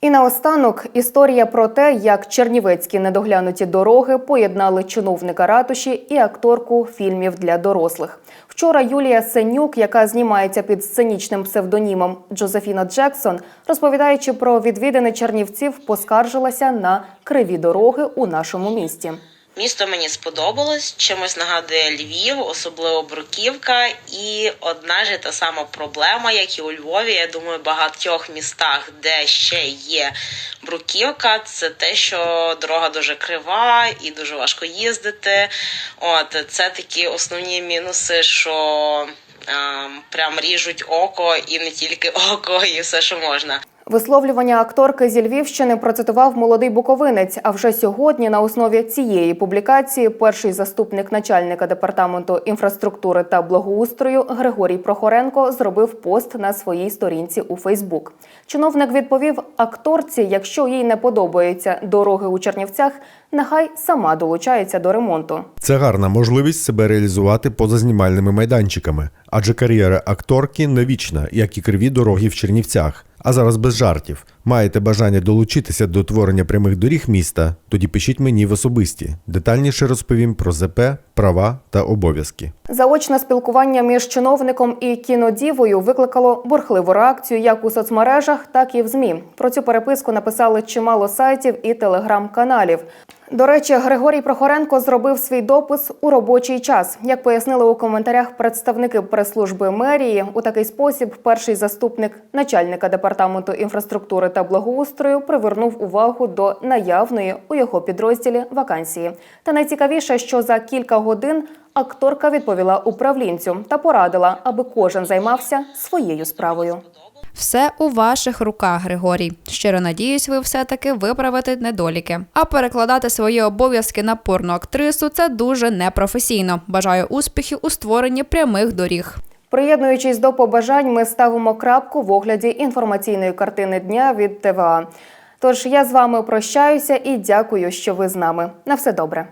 І наостанок історія про те, як чернівецькі недоглянуті дороги поєднали чиновника ратуші і акторку фільмів для дорослих. Вчора Юлія Сенюк, яка знімається під сценічним псевдонімом Джозефіна Джексон, розповідаючи про відвідини чернівців, поскаржилася на криві дороги у нашому місті. Місто мені сподобалось, чимось нагадує Львів, особливо Бруківка. І одна ж та сама проблема, як і у Львові. Я думаю, в багатьох містах, де ще є Бруківка, це те, що дорога дуже крива і дуже важко їздити. От це такі основні мінуси, що ем, прям ріжуть око і не тільки око, і все, що можна. Висловлювання акторки зі Львівщини процитував молодий буковинець. А вже сьогодні, на основі цієї публікації, перший заступник начальника департаменту інфраструктури та благоустрою Григорій Прохоренко зробив пост на своїй сторінці у Фейсбук. Чиновник відповів акторці, якщо їй не подобаються дороги у Чернівцях, нехай сама долучається до ремонту. Це гарна можливість себе реалізувати поза знімальними майданчиками, адже кар'єра акторки не вічна, як і криві дороги в Чернівцях. А зараз без жартів. Маєте бажання долучитися до творення прямих доріг міста? Тоді пишіть мені в особисті. Детальніше розповім про ЗП, права та обов'язки. Заочне спілкування між чиновником і кінодівою викликало бурхливу реакцію як у соцмережах, так і в ЗМІ. Про цю переписку написали чимало сайтів і телеграм-каналів. До речі, Григорій Прохоренко зробив свій допис у робочий час. Як пояснили у коментарях представники прес-служби мерії, у такий спосіб перший заступник начальника департаменту інфраструктури та благоустрою привернув увагу до наявної у його підрозділі вакансії. Та найцікавіше, що за кілька годин акторка відповіла управлінцю та порадила, аби кожен займався своєю справою. Все у ваших руках, Григорій. Щиро надіюсь, ви все-таки виправите недоліки. А перекладати свої обов'язки на порну актрису це дуже непрофесійно. Бажаю успіхів у створенні прямих доріг. Приєднуючись до побажань, ми ставимо крапку в огляді інформаційної картини дня від ТВА. Тож я з вами прощаюся і дякую, що ви з нами. На все добре.